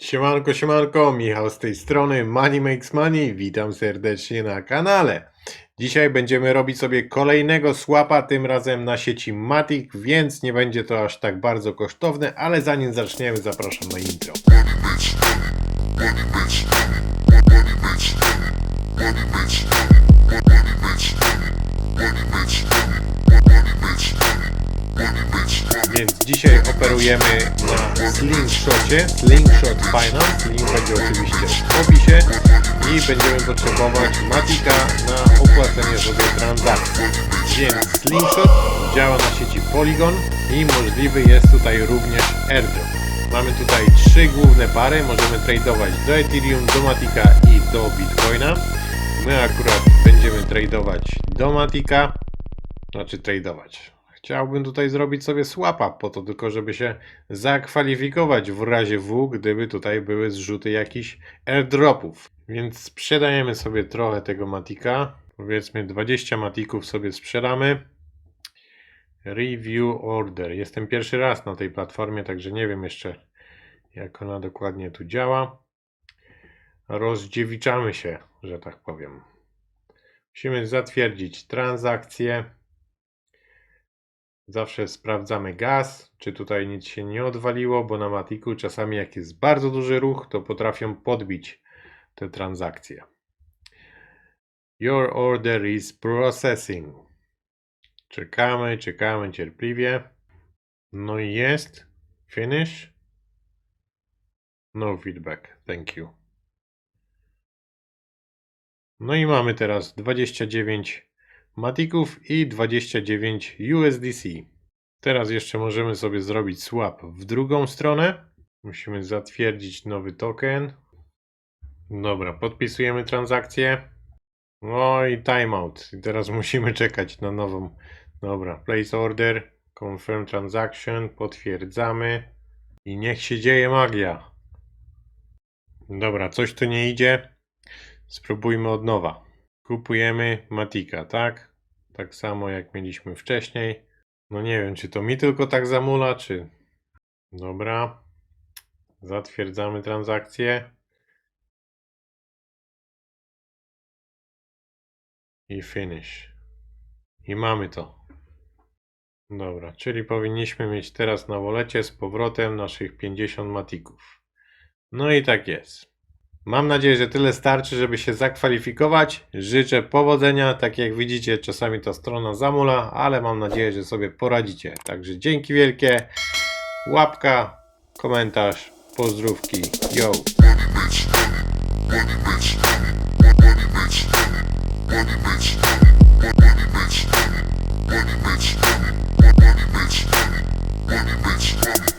Siemanko, siemanko, Michał z tej strony Money Makes Money, witam serdecznie na kanale. Dzisiaj będziemy robić sobie kolejnego swapa, tym razem na sieci Matic, więc nie będzie to aż tak bardzo kosztowne, ale zanim zaczniemy zapraszam na intro. Więc dzisiaj operujemy na Slingshocie, Slingshot Finance, link będzie oczywiście w opisie i będziemy potrzebować Matika na opłacenie sobie transakcji. Więc Slingshot działa na sieci Polygon i możliwy jest tutaj również airdrop. Mamy tutaj trzy główne pary, możemy tradować do Ethereum, do Matika i do Bitcoina. My akurat będziemy tradować do Matika, znaczy tradować. Chciałbym tutaj zrobić sobie swapa po to tylko, żeby się zakwalifikować w razie W, gdyby tutaj były zrzuty jakichś airdropów. Więc sprzedajemy sobie trochę tego matika. Powiedzmy 20 matików sobie sprzedamy. Review order. Jestem pierwszy raz na tej platformie, także nie wiem jeszcze jak ona dokładnie tu działa. Rozdziewiczamy się, że tak powiem. Musimy zatwierdzić transakcję. Zawsze sprawdzamy gaz, czy tutaj nic się nie odwaliło, bo na Matiku czasami jak jest bardzo duży ruch, to potrafią podbić te transakcje. Your order is processing. Czekamy, czekamy cierpliwie. No i jest. Finish. No feedback. Thank you. No i mamy teraz 29 Matików i 29 USDC. Teraz jeszcze możemy sobie zrobić swap w drugą stronę. Musimy zatwierdzić nowy token. Dobra, podpisujemy transakcję. No i timeout. I teraz musimy czekać na nową. Dobra, place order, confirm transaction, potwierdzamy. I niech się dzieje magia. Dobra, coś tu nie idzie. Spróbujmy od nowa. Kupujemy Matika, tak? Tak samo jak mieliśmy wcześniej. No nie wiem, czy to mi tylko tak zamula, czy... Dobra. Zatwierdzamy transakcję. I finish. I mamy to. Dobra, czyli powinniśmy mieć teraz na wolecie z powrotem naszych 50 matików. No i tak jest. Mam nadzieję, że tyle starczy, żeby się zakwalifikować. Życzę powodzenia. Tak jak widzicie, czasami ta strona zamula, ale mam nadzieję, że sobie poradzicie. Także dzięki wielkie. Łapka, komentarz, pozdrówki. Yo! Money makes